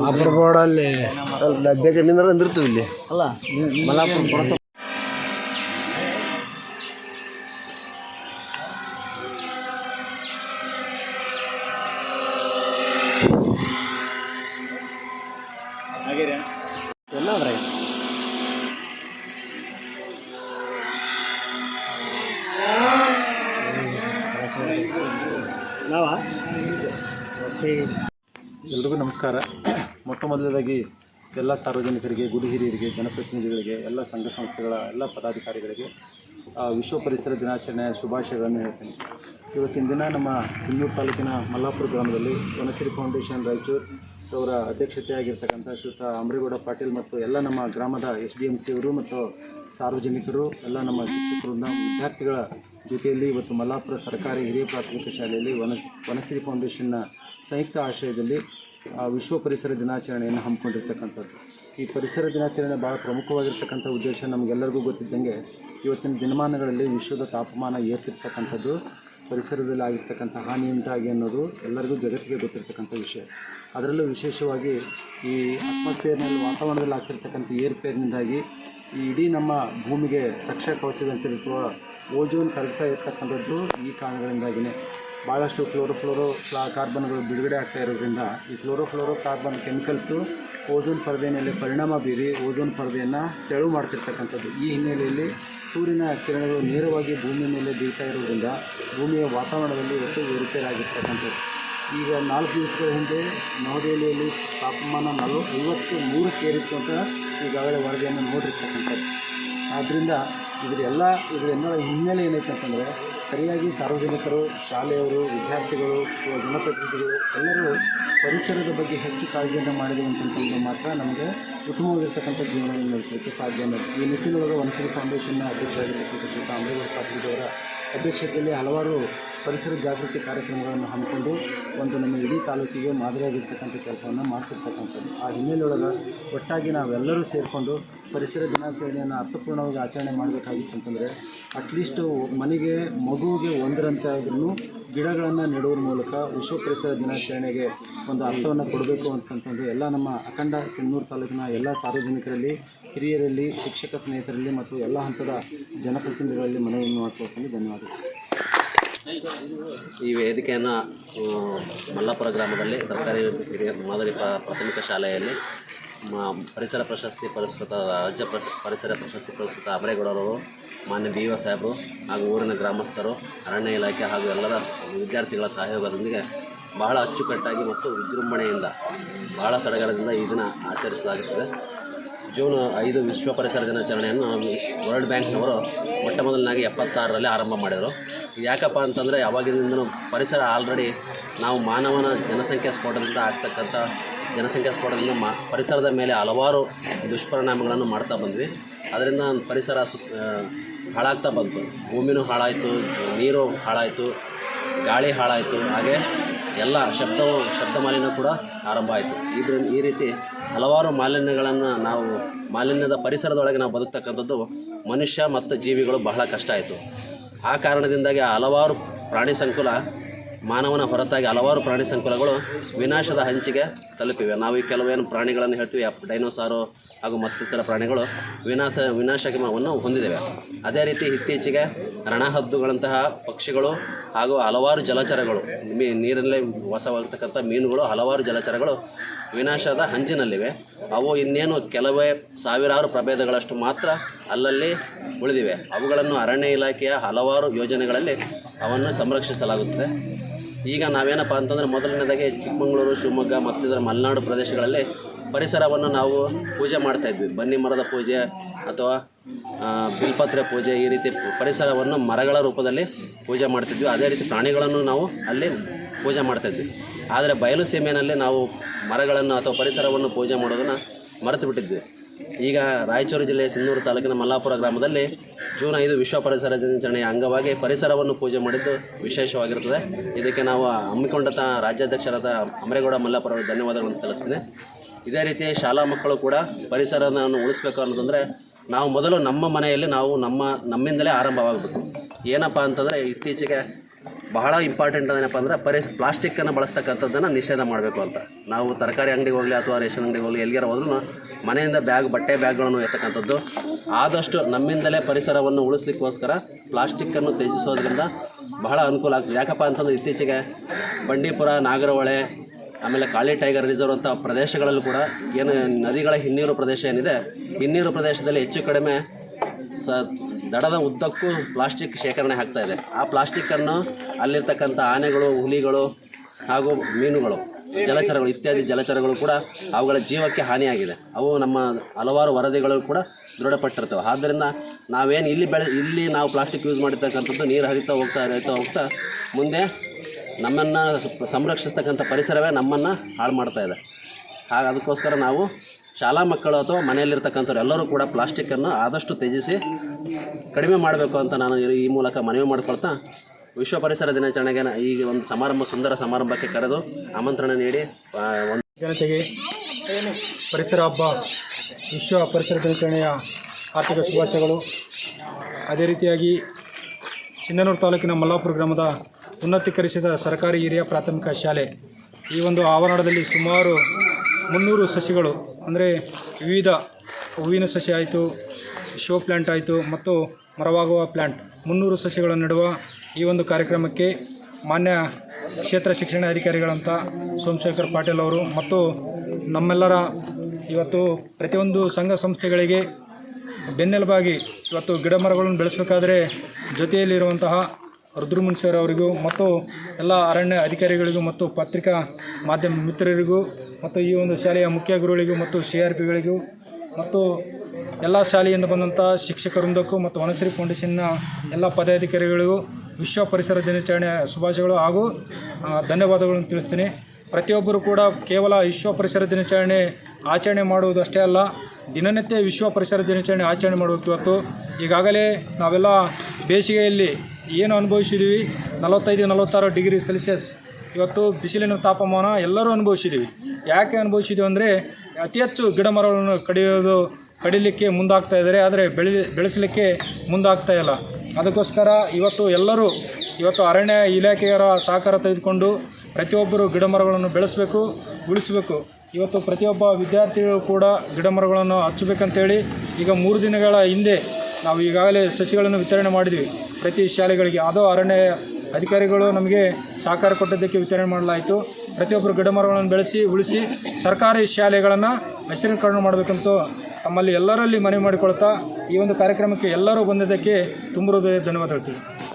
Upper ಬೋರ್ಡಲ್ಲಿ ಬೇಕಾದ್ರೆ ನಿಂದ್ರೆ ಅಂದಿರ್ತೀವಿ ಇಲ್ಲಿ ಅಲ್ಲ ಮಲಾಪುರ ನಮಸ್ಕಾರ. ಮೊಟ್ಟ ಮೊದಲನೇದಾಗಿ ಎಲ್ಲ ಸಾರ್ವಜನಿಕರಿಗೆ, ಗುಡಿ ಹಿರಿಯರಿಗೆ, ಜನಪ್ರತಿನಿಧಿಗಳಿಗೆ, ಎಲ್ಲ ಸಂಘ ಸಂಸ್ಥೆಗಳ, ಎಲ್ಲ ಪದಾಧಿಕಾರಿಗಳಿಗೆ ವಿಶ್ವ ಪರಿಸರ ದಿನಾಚರಣೆಯ ಶುಭಾಶಯಗಳನ್ನು ಹೇಳ್ತೀನಿ. ಇವತ್ತಿನ ದಿನ ನಮ್ಮ ಸಿನ್ನೂರು ತಾಲೂಕಿನ ಮಲ್ಲಾಪುರ ಗ್ರಾಮದಲ್ಲಿ ವನಸಿರಿ ಫೌಂಡೇಶನ್ ರಾಯಚೂರು ಅವರ ಅಧ್ಯಕ್ಷತೆಯಾಗಿರ್ತಕ್ಕಂಥ ಶ್ರೀಯುತ ಅಮರೇಗೌಡ ಪಾಟೀಲ್ ಮತ್ತು ಎಲ್ಲ ನಮ್ಮ ಗ್ರಾಮದ ಎಸ್ ಡಿ ಎಂ ಸಿಯವರು ಮತ್ತು ಸಾರ್ವಜನಿಕರು, ಎಲ್ಲ ನಮ್ಮ ಶಿಕ್ಷಕರಿಂದ ವಿದ್ಯಾರ್ಥಿಗಳ ಜೊತೆಯಲ್ಲಿ ಇವತ್ತು ಮಲ್ಲಾಪುರ ಸರ್ಕಾರಿ ಹಿರಿಯ ಪ್ರಾಥಮಿಕ ಶಾಲೆಯಲ್ಲಿ ವನ ವನಸಿರಿ ಫೌಂಡೇಶನ್ನ ಸಂಯುಕ್ತ ಆಶ್ರಯದಲ್ಲಿ ವಿಶ್ವ ಪರಿಸರ ದಿನಾಚರಣೆಯನ್ನು ಹಮ್ಮಿಕೊಂಡಿರ್ತಕ್ಕಂಥದ್ದು. ಈ ಪರಿಸರ ದಿನಾಚರಣೆ ಭಾಳ ಪ್ರಮುಖವಾಗಿರ್ತಕ್ಕಂಥ ಉದ್ದೇಶ ನಮಗೆಲ್ಲರಿಗೂ ಗೊತ್ತಿದ್ದಂಗೆ ಇವತ್ತಿನ ದಿನಮಾನಗಳಲ್ಲಿ ವಿಶ್ವದ ತಾಪಮಾನ ಏರ್ತಿರ್ತಕ್ಕಂಥದ್ದು, ಪರಿಸರದಲ್ಲಿ ಆಗಿರ್ತಕ್ಕಂಥ ಹಾನಿ ಉಂಟಾಗಿ ಅನ್ನೋದು ಎಲ್ಲರಿಗೂ ಜಗತ್ತಿಗೆ ಗೊತ್ತಿರ್ತಕ್ಕಂಥ ವಿಷಯ. ಅದರಲ್ಲೂ ವಿಶೇಷವಾಗಿ ಈ ಅಟ್ಮಾಸ್ಫಿಯರ್ನಲ್ಲಿ ವಾತಾವರಣದಲ್ಲಿ ಆಗ್ತಿರ್ತಕ್ಕಂಥ ಏರ್ಪೇರಿನಿಂದಾಗಿ ಈ ಇಡೀ ನಮ್ಮ ಭೂಮಿಗೆ ರಕ್ಷಾ ಕವಚದಂತಿರುವ ಓಜೋನ್ ಕರಗ್ತಾ ಇರ್ತಕ್ಕಂಥದ್ದು ಈ ಕಾರಣಗಳಿಂದಾಗಿಯೇ ಭಾಳಷ್ಟು ಕ್ಲೋರೋಫ್ಲೋರೋ ಫ್ಲಾ ಕಾರ್ಬನ್ಗಳು ಬಿಡುಗಡೆ ಆಗ್ತಾ ಇರೋದ್ರಿಂದ ಈ ಕ್ಲೋರೋಫ್ಲೋರೋ ಕಾರ್ಬನ್ ಕೆಮಿಕಲ್ಸು ಓಝೋನ್ ಪರದೆ ಮೇಲೆ ಪರಿಣಾಮ ಬೀರಿ ಓಝೋನ್ ಪರದೆಯನ್ನು ತೆಳು ಮಾಡ್ತಿರ್ತಕ್ಕಂಥದ್ದು. ಈ ಹಿನ್ನೆಲೆಯಲ್ಲಿ ಸೂರ್ಯನ ಕಿರಣಗಳು ನೇರವಾಗಿ ಭೂಮಿ ಮೇಲೆ ಬೀಳ್ತಾ ಇರೋದ್ರಿಂದ ಭೂಮಿಯ ವಾತಾವರಣದಲ್ಲಿ ಒಟ್ಟು ಏರುಪೇರಾಗಿರ್ತಕ್ಕಂಥದ್ದು. ಈಗ ನಾಲ್ಕು ದಿವಸಗಳ ಹಿಂದೆ ನವದೆಹಲಿಯಲ್ಲಿ ತಾಪಮಾನ ನಲವ ಐವತ್ತು ಮೂರಕ್ಕೆ ಏರಿತ್ತು ಅಂತ ಈಗಾಗಲೇ ವರದಿಯನ್ನು ನೋಡಿರ್ತಕ್ಕಂಥದ್ದು. ಆದ್ದರಿಂದ ಇದರೆಲ್ಲ ಇದರ ಹಿನ್ನೆಲೆ ಏನೈತೆ ಅಂತಂದರೆ ಸರಿಯಾಗಿ ಸಾರ್ವಜನಿಕರು, ಶಾಲೆಯವರು, ವಿದ್ಯಾರ್ಥಿಗಳು, ಜನಪ್ರತಿನಿಧಿಗಳು ಎಲ್ಲರೂ ಪರಿಸರದ ಬಗ್ಗೆ ಹೆಚ್ಚು ಕಾಳಜಿಯನ್ನು ಮಾಡಿದೆ ಮಾತ್ರ ನಮಗೆ ಉತ್ತಮವಾಗಿರ್ತಕ್ಕಂಥ ಜೀವನವನ್ನು ನಡೆಸಲಿಕ್ಕೆ ಸಾಧ್ಯ ಈ ನಿಟ್ಟಿನೊಳಗೆ ವನಸರಿ ಫೌಂಡೇಶನ್ನ ಅಧ್ಯಕ್ಷರಾಗಿರ್ತಕ್ಕಂಥ ಶ್ರೀಯುತ ಅಂಬೇಗೌಡ ಪಾಟೀಲ್ರವರ ಅಧ್ಯಕ್ಷತೆಯಲ್ಲಿ ಹಲವಾರು ಪರಿಸರ ಜಾಗೃತಿ ಕಾರ್ಯಕ್ರಮಗಳನ್ನು ಹಮ್ಮಿಕೊಂಡು ಒಂದು ನಮ್ಮ ಇಡೀ ತಾಲೂಕಿಗೆ ಮಾದರಿಯಾಗಿರ್ತಕ್ಕಂಥ ಕೆಲಸವನ್ನು ಮಾಡ್ತಿರ್ತಕ್ಕಂಥದ್ದು. ಆ ಹಿನ್ನೆಲೆಯೊಳಗೆ ಒಟ್ಟಾಗಿ ನಾವೆಲ್ಲರೂ ಸೇರಿಕೊಂಡು ಪರಿಸರ ದಿನಾಚರಣೆಯನ್ನು ಅರ್ಥಪೂರ್ಣವಾಗಿ ಆಚರಣೆ ಮಾಡಬೇಕಾಗಿತ್ತು ಅಂತಂದರೆ ಅಟ್ಲೀಸ್ಟು ಮನೆಗೆ ಮಗುವಿಗೆ ಒಂದರಂತೆ ಆದ್ರೂ ಗಿಡಗಳನ್ನು ನೆಡುವ ಮೂಲಕ ವಿಶ್ವ ಪರಿಸರ ದಿನಾಚರಣೆಗೆ ಒಂದು ಅರ್ಥವನ್ನು ಕೊಡಬೇಕು ಅಂತಂತಂದು ಎಲ್ಲ ನಮ್ಮ ಅಖಂಡ ಸಿನ್ನೂರು ತಾಲೂಕಿನ ಎಲ್ಲ ಸಾರ್ವಜನಿಕರಲ್ಲಿ, ಹಿರಿಯರಲ್ಲಿ, ಶಿಕ್ಷಕ ಸ್ನೇಹಿತರಲ್ಲಿ ಮತ್ತು ಎಲ್ಲ ಹಂತದ ಜನಪ್ರತಿನಿಧಿಗಳಲ್ಲಿ ಮನವಿಯನ್ನು ಮಾಡ್ಕೊಳ್ತೀನಿ. ಧನ್ಯವಾದಗಳು. ಈ ವೇದಿಕೆಯನ್ನು ಮಲ್ಲಾಪುರ ಗ್ರಾಮದಲ್ಲಿ ಸರ್ಕಾರಿ ಹಿರಿಯ ಮಾದರಿ ಪ್ರ- ಪ್ರಾಥಮಿಕ ಶಾಲೆಯಲ್ಲಿ ಪರಿಸರ ಪ್ರಶಸ್ತಿ ಪುರಸ್ಕೃತ ರಾಜ್ಯ ಪ್ರ ಪರಿಸರ ಪ್ರಶಸ್ತಿ ಪುರಸ್ಕೃತ ಅಮರೇಗೌಡರವರು, ಮಾನ್ಯ ಬಿ ಒ ಸಾಹೇಬರು ಹಾಗೂ ಊರಿನ ಗ್ರಾಮಸ್ಥರು, ಅರಣ್ಯ ಇಲಾಖೆ ಹಾಗೂ ಎಲ್ಲರ ವಿದ್ಯಾರ್ಥಿಗಳ ಸಹಯೋಗದೊಂದಿಗೆ ಬಹಳ ಅಚ್ಚುಕಟ್ಟಾಗಿ ಮತ್ತು ವಿಜೃಂಭಣೆಯಿಂದ ಬಹಳ ಸಡಗರದಿಂದ ಈ ದಿನ ಆಚರಿಸಲಾಗುತ್ತದೆ. ಜೂನ್ ಐದು ವಿಶ್ವ ಪರಿಸರ ದಿನಾಚರಣೆಯನ್ನು ವರ್ಲ್ಡ್ ಬ್ಯಾಂಕ್ನವರು ಮೊಟ್ಟ ಮೊದಲನಾಗಿ ಎಪ್ಪತ್ತಾರರಲ್ಲಿ ಆರಂಭ ಮಾಡಿದರು. ಯಾಕಪ್ಪ ಅಂತಂದರೆ ಯಾವಾಗಿನಿಂದಲೂ ಪರಿಸರ ಆಲ್ರೆಡಿ ನಾವು ಮಾನವನ ಜನಸಂಖ್ಯಾ ಸ್ಫೋಟದಿಂದ ಆಗ್ತಕ್ಕಂಥ ಜನಸಂಖ್ಯಾ ಸ್ಫೋಟದಿಂದ ಮಾ ಪರಿಸರದ ಮೇಲೆ ಹಲವಾರು ದುಷ್ಪರಿಣಾಮಗಳನ್ನು ಮಾಡ್ತಾ ಬಂದ್ವಿ. ಅದರಿಂದ ಪರಿಸರ ಹಾಳಾಗ್ತಾ ಬಂತು. ಭೂಮಿನೂ ಹಾಳಾಯಿತು, ನೀರು ಹಾಳಾಯಿತು, ಗಾಳಿ ಹಾಳಾಯಿತು. ಹಾಗೆ ಎಲ್ಲ ಶಬ್ದವು ಶಬ್ದ ಮಾಲಿನ್ಯ ಕೂಡ ಆರಂಭ ಆಯಿತು. ಇದರಿಂದ ಈ ರೀತಿ ಹಲವಾರು ಮಾಲಿನ್ಯಗಳನ್ನು ನಾವು, ಮಾಲಿನ್ಯದ ಪರಿಸರದೊಳಗೆ ನಾವು ಬದುಕ್ತಕ್ಕಂಥದ್ದು ಮನುಷ್ಯ ಮತ್ತು ಜೀವಿಗಳು ಬಹಳ ಕಷ್ಟ ಆಯಿತು. ಆ ಕಾರಣದಿಂದಾಗಿ ಹಲವಾರು ಪ್ರಾಣಿ ಸಂಕುಲ ಮಾನವನ ಹೊರತಾಗಿ ಹಲವಾರು ಪ್ರಾಣಿ ಸಂಕುಲಗಳು ವಿನಾಶದ ಹಂಚಿಗೆ ತಲುಪಿವೆ. ನಾವು ಈ ಕೆಲವೇನು ಪ್ರಾಣಿಗಳನ್ನು ಹೇಳ್ತೀವಿ ಡೈನೋಸಾರು ಹಾಗೂ ಮತ್ತಿತರ ಪ್ರಾಣಿಗಳು ವಿನಾಶ, ವಿನಾಶಗಮವನ್ನು ಹೊಂದಿದ್ದೇವೆ. ಅದೇ ರೀತಿ ಇತ್ತೀಚೆಗೆ ರಣಹದ್ದುಗಳಂತಹ ಪಕ್ಷಿಗಳು ಹಾಗೂ ಹಲವಾರು ಜಲಚರಗಳು, ಮೀ ನೀರಲ್ಲೇ ವಾಸವಾಗ್ತಕ್ಕಂಥ ಮೀನುಗಳು, ಹಲವಾರು ಜಲಚರಗಳು ವಿನಾಶದ ಹಂಚಿನಲ್ಲಿವೆ. ಅವು ಇನ್ನೇನು ಕೆಲವೇ ಸಾವಿರಾರು ಪ್ರಭೇದಗಳಷ್ಟು ಮಾತ್ರ ಅಲ್ಲಲ್ಲಿ ಉಳಿದಿವೆ. ಅವುಗಳನ್ನು ಅರಣ್ಯ ಇಲಾಖೆಯ ಹಲವಾರು ಯೋಜನೆಗಳಲ್ಲಿ ಅವನ್ನು ಸಂರಕ್ಷಿಸಲಾಗುತ್ತದೆ. ಈಗ ನಾವೇನಪ್ಪ ಅಂತಂದರೆ ಮೊದಲನೇದಾಗಿ ಚಿಕ್ಕಮಗಳೂರು, ಶಿವಮೊಗ್ಗ ಮತ್ತಿತರ ಮಲೆನಾಡು ಪ್ರದೇಶಗಳಲ್ಲಿ ಪರಿಸರವನ್ನು ನಾವು ಪೂಜೆ ಮಾಡ್ತಾ ಇದ್ವಿ. ಬನ್ನಿ ಮರದ ಪೂಜೆ ಅಥವಾ ಬಿಲ್ಪತ್ರೆ ಪೂಜೆ ಈ ರೀತಿ ಪರಿಸರವನ್ನು ಮರಗಳ ರೂಪದಲ್ಲಿ ಪೂಜೆ ಮಾಡ್ತಿದ್ವಿ. ಅದೇ ರೀತಿ ಪ್ರಾಣಿಗಳನ್ನು ನಾವು ಅಲ್ಲಿ ಪೂಜೆ ಮಾಡ್ತಾಯಿದ್ವಿ ಆದರೆ ಬಯಲು ಸೀಮೆಯಲ್ಲಿ ನಾವು ಮರಗಳನ್ನು ಅಥವಾ ಪರಿಸರವನ್ನು ಪೂಜೆ ಮಾಡೋದನ್ನು ಮರೆತು ಬಿಟ್ಟಿದ್ವಿ. ಈಗ ರಾಯಚೂರು ಜಿಲ್ಲೆಯ ಸಿಂಧೂರು ತಾಲೂಕಿನ ಮಲ್ಲಾಪುರ ಗ್ರಾಮದಲ್ಲಿ ಜೂನ್ ಐದು ವಿಶ್ವ ಪರಿಸರ ದಿನಾಚರಣೆಯ ಅಂಗವಾಗಿ ಪರಿಸರವನ್ನು ಪೂಜೆ ಮಾಡಿದ್ದು ವಿಶೇಷವಾಗಿರುತ್ತದೆ. ಇದಕ್ಕೆ ನಾವು ಹಮ್ಮಿಕೊಂಡಂಥ ರಾಜ್ಯಾಧ್ಯಕ್ಷರಾದ ಅಮರೇಗೌಡ ಮಲ್ಲಾಪುರ ಅವರಿಗೆ ಧನ್ಯವಾದಗಳನ್ನು ತಿಳಿಸ್ತೀನಿ. ಇದೇ ರೀತಿ ಶಾಲಾ ಮಕ್ಕಳು ಕೂಡ ಪರಿಸರವನ್ನು ಉಳಿಸ್ಬೇಕು ಅನ್ನೋದಂದರೆ ನಾವು ಮೊದಲು ನಮ್ಮ ಮನೆಯಲ್ಲಿ ನಾವು ನಮ್ಮ ನಮ್ಮಿಂದಲೇ ಆರಂಭವಾಗಬೇಕು. ಏನಪ್ಪ ಅಂತಂದರೆ ಇತ್ತೀಚೆಗೆ ಬಹಳ ಇಂಪಾರ್ಟೆಂಟ್ ಏನಪ್ಪ ಅಂದರೆ ಪರಿಸ್ ಪ್ಲಾಸ್ಟಿಕ್ಕನ್ನು ಬಳಸ್ತಕ್ಕಂಥದ್ದನ್ನು ನಿಷೇಧ ಮಾಡಬೇಕು ಅಂತ. ನಾವು ತರಕಾರಿ ಅಂಗಡಿಗೆ ಹೋಗಲಿ ಅಥವಾ ರೇಷನ್ ಅಂಗಡಿಗೆ ಹೋಗಲಿ ಎಲ್ಲಿಗಾರ ಹೋದ್ರೂ ಮನೆಯಿಂದ ಬ್ಯಾಗ್, ಬಟ್ಟೆ ಬ್ಯಾಗ್ಗಳನ್ನು ಎತ್ತಕ್ಕಂಥದ್ದು. ಆದಷ್ಟು ನಮ್ಮಿಂದಲೇ ಪರಿಸರವನ್ನು ಉಳಿಸ್ಲಿಕ್ಕೋಸ್ಕರ ಪ್ಲಾಸ್ಟಿಕ್ಕನ್ನು ತ್ಯಜಿಸೋದ್ರಿಂದ ಬಹಳ ಅನುಕೂಲ ಆಗ್ತದೆ. ಯಾಕಪ್ಪ ಅಂತಂದ್ರೆ ಇತ್ತೀಚೆಗೆ ಬಂಡೀಪುರ, ನಾಗರಹೊಳೆ, ಆಮೇಲೆ ಕಾಳಿ ಟೈಗರ್ ರಿಸರ್ವ್ ಅಂತ ಪ್ರದೇಶಗಳಲ್ಲೂ ಕೂಡ ಏನು ನದಿಗಳ ಹಿನ್ನೀರು ಪ್ರದೇಶ ಏನಿದೆ, ಹಿನ್ನೀರು ಪ್ರದೇಶದಲ್ಲಿ ಹೆಚ್ಚು ಕಡಿಮೆ ಸ ದಡದ ಉದ್ದಕ್ಕೂ ಪ್ಲಾಸ್ಟಿಕ್ ಶೇಖರಣೆ ಆಗ್ತಾ ಇದೆ. ಆ ಪ್ಲಾಸ್ಟಿಕ್ಕನ್ನು ಅಲ್ಲಿರ್ತಕ್ಕಂಥ ಆನೆಗಳು, ಹುಲಿಗಳು ಹಾಗೂ ಮೀನುಗಳು, ಜಲಚರಗಳು ಇತ್ಯಾದಿ ಜಲಚರಗಳು ಕೂಡ ಅವುಗಳ ಜೀವಕ್ಕೆ ಹಾನಿಯಾಗಿದೆ. ಅವು ನಮ್ಮ ಹಲವಾರು ವರದಿಗಳು ಕೂಡ ದೃಢಪಟ್ಟಿರ್ತವೆ. ಆದ್ದರಿಂದ ನಾವೇನು ಇಲ್ಲಿ ಬೆಳೆ, ಇಲ್ಲಿ ನಾವು ಪ್ಲಾಸ್ಟಿಕ್ ಯೂಸ್ ಮಾಡಿರ್ತಕ್ಕಂಥದ್ದು ನೀರು ಹರಿತಾ ಹೋಗ್ತಾ ಹರಿತಾ ಹೋಗ್ತಾ ಮುಂದೆ ನಮ್ಮನ್ನು ಸಂರಕ್ಷಿಸ್ತಕ್ಕಂಥ ಪರಿಸರವೇ ನಮ್ಮನ್ನು ಹಾಳು ಮಾಡ್ತಾ ಇದೆ. ಹಾಗೆ ಅದಕ್ಕೋಸ್ಕರ ನಾವು ಶಾಲಾ ಮಕ್ಕಳು ಅಥವಾ ಮನೆಯಲ್ಲಿರ್ತಕ್ಕಂಥವ್ರು ಎಲ್ಲರೂ ಕೂಡ ಪ್ಲಾಸ್ಟಿಕ್ಕನ್ನು ಆದಷ್ಟು ತ್ಯಜಿಸಿ ಕಡಿಮೆ ಮಾಡಬೇಕು ಅಂತ ನಾನು ಈ ಮೂಲಕ ಮನವಿ ಮಾಡಿಕೊಳ್ತಾ ವಿಶ್ವ ಪರಿಸರ ದಿನಾಚರಣೆಗೆ ಈ ಒಂದು ಸಮಾರಂಭ, ಸುಂದರ ಸಮಾರಂಭಕ್ಕೆ ಕರೆದು ಆಮಂತ್ರಣ ನೀಡಿ ಒಂದು ಜನತೆಗೆ ಪರಿಸರ ಹಬ್ಬ, ವಿಶ್ವ ಪರಿಸರ ದಿನಾಚರಣೆಯ ಆರ್ಥಿಕ ಶುಭಾಶಯಗಳು. ಅದೇ ರೀತಿಯಾಗಿ ಸಿಂಧನೂರು ತಾಲೂಕಿನ ಮಲ್ಲಾಪುರ ಗ್ರಾಮದ ಉನ್ನತೀಕರಿಸಿದ ಸರ್ಕಾರಿ ಹಿರಿಯ ಪ್ರಾಥಮಿಕ ಶಾಲೆ. ಈ ಒಂದು ಆವರಣದಲ್ಲಿ ಸುಮಾರು ಮುನ್ನೂರು ಸಸಿಗಳು ಅಂದರೆ ವಿವಿಧ ಹೂವಿನ ಸಸಿ ಆಯಿತು, ಶೋ ಪ್ಲ್ಯಾಂಟ್ ಆಯಿತು ಮತ್ತು ಮರವಾಗುವ ಪ್ಲ್ಯಾಂಟ್ ಮುನ್ನೂರು ಸಸಿಗಳನ್ನು ನೆಡುವ ಈ ಒಂದು ಕಾರ್ಯಕ್ರಮಕ್ಕೆ ಮಾನ್ಯ ಕ್ಷೇತ್ರ ಶಿಕ್ಷಣ ಅಧಿಕಾರಿಗಳಂತ ಸೋಮಶೇಖರ್ ಪಾಟೀಲ್ ಅವರು ಮತ್ತು ನಮ್ಮೆಲ್ಲರ ಇವತ್ತು ಪ್ರತಿಯೊಂದು ಸಂಘ ಸಂಸ್ಥೆಗಳಿಗೆ ಬೆನ್ನೆಲುಬಾಗಿ ಇವತ್ತು ಗಿಡ ಮರಗಳನ್ನು ಬೆಳೆಸಬೇಕಾದ್ರೆ ಜೊತೆಯಲ್ಲಿರುವಂತಹ ರುದ್ರಮುನ್ಸರ್ ಅವರಿಗೂ ಮತ್ತು ಎಲ್ಲ ಅರಣ್ಯ ಅಧಿಕಾರಿಗಳಿಗೂ ಮತ್ತು ಪತ್ರಿಕಾ ಮಾಧ್ಯಮ ಮಿತ್ರರಿಗೂ ಮತ್ತು ಈ ಒಂದು ಶಾಲೆಯ ಮುಖ್ಯ ಗುರುಗಳಿಗೂ ಮತ್ತು ಸಿ ಆರ್ ಪಿಗಳಿಗೂ ಮತ್ತು ಎಲ್ಲ ಶಾಲೆಯಿಂದ ಬಂದಂಥ ಶಿಕ್ಷಕವೃಂದಕ್ಕೂ ಮತ್ತು ವನಶ್ರೀ ಫೌಂಡೇಶನ್ನ ಎಲ್ಲ ಪದಾಧಿಕಾರಿಗಳಿಗೂ, ವಿಶ್ವ ಪರಿಸರ ದಿನಾಚರಣೆಯ ಶುಭಾಶಯಗಳು ಹಾಗೂ ಧನ್ಯವಾದಗಳನ್ನು ತಿಳಿಸ್ತೀನಿ. ಪ್ರತಿಯೊಬ್ಬರು ಕೂಡ ಕೇವಲ ವಿಶ್ವ ಪರಿಸರ ದಿನಾಚರಣೆ ಆಚರಣೆ ಮಾಡುವುದಷ್ಟೇ ಅಲ್ಲ, ದಿನನಿತ್ಯ ವಿಶ್ವ ಪರಿಸರ ದಿನಾಚರಣೆ ಆಚರಣೆ ಮಾಡಬೇಕು ಇವತ್ತು. ಈಗಾಗಲೇ ನಾವೆಲ್ಲ ಬೇಸಿಗೆಯಲ್ಲಿ ಏನು ಅನುಭವಿಸಿದ್ದೀವಿ, ನಲವತ್ತೈದು ನಲವತ್ತಾರು ಡಿಗ್ರಿ ಸೆಲ್ಸಿಯಸ್ ಇವತ್ತು ಬಿಸಿಲಿನ ತಾಪಮಾನ ಎಲ್ಲರೂ ಅನುಭವಿಸಿದ್ದೀವಿ ಯಾಕೆ ಅನುಭವಿಸಿದ್ದೀವಿ ಅಂದರೆ ಅತಿ ಹೆಚ್ಚು ಗಿಡ ಮರಗಳನ್ನು ಕಡಿಯೋದು, ಕಡಿಲಿಕ್ಕೆ ಮುಂದಾಗ್ತಾ ಇದ್ದಾರೆ. ಆದರೆ ಬೆಳೆ, ಬೆಳೆಸಲಿಕ್ಕೆ ಮುಂದಾಗ್ತಾ ಇಲ್ಲ. ಅದಕ್ಕೋಸ್ಕರ ಇವತ್ತು ಎಲ್ಲರೂ, ಇವತ್ತು ಅರಣ್ಯ ಇಲಾಖೆಯರ ಸಹಕಾರ ತೆಗೆದುಕೊಂಡು ಪ್ರತಿಯೊಬ್ಬರು ಗಿಡ ಮರಗಳನ್ನು ಬೆಳೆಸಬೇಕು, ಉಳಿಸಬೇಕು. ಇವತ್ತು ಪ್ರತಿಯೊಬ್ಬ ವಿದ್ಯಾರ್ಥಿಗಳು ಕೂಡ ಗಿಡ ಮರಗಳನ್ನು ಹಚ್ಚಬೇಕಂತೇಳಿ ಈಗ ಮೂರು ದಿನಗಳ ಹಿಂದೆ ನಾವು ಈಗಾಗಲೇ ಸಸಿಗಳನ್ನು ವಿತರಣೆ ಮಾಡಿದ್ವಿ. ಪ್ರತಿ ಶಾಲೆಗಳಿಗೆ, ಅದು ಅರಣ್ಯ ಅಧಿಕಾರಿಗಳು ನಮಗೆ ಸಹಕಾರ ಕೊಟ್ಟಿದ್ದಕ್ಕೆ ವಿತರಣೆ ಮಾಡಲಾಯಿತು. ಪ್ರತಿಯೊಬ್ಬರು ಗಿಡ ಮರಗಳನ್ನು ಬೆಳೆಸಿ, ಉಳಿಸಿ ಸರ್ಕಾರಿ ಶಾಲೆಗಳನ್ನು ಹಸಿರೀಕರಣ ಮಾಡಬೇಕಂತ ತಮ್ಮಲ್ಲಿ ಎಲ್ಲರಲ್ಲಿ ಮನವಿ ಮಾಡಿಕೊಳ್ತಾ ಈ ಒಂದು ಕಾರ್ಯಕ್ರಮಕ್ಕೆ ಎಲ್ಲರೂ ಬಂದಿದ್ದಕ್ಕೆ ತುಂಬ ಹೃದಯ ಧನ್ಯವಾದ ತಿಳಿಸ್ತೀನಿ.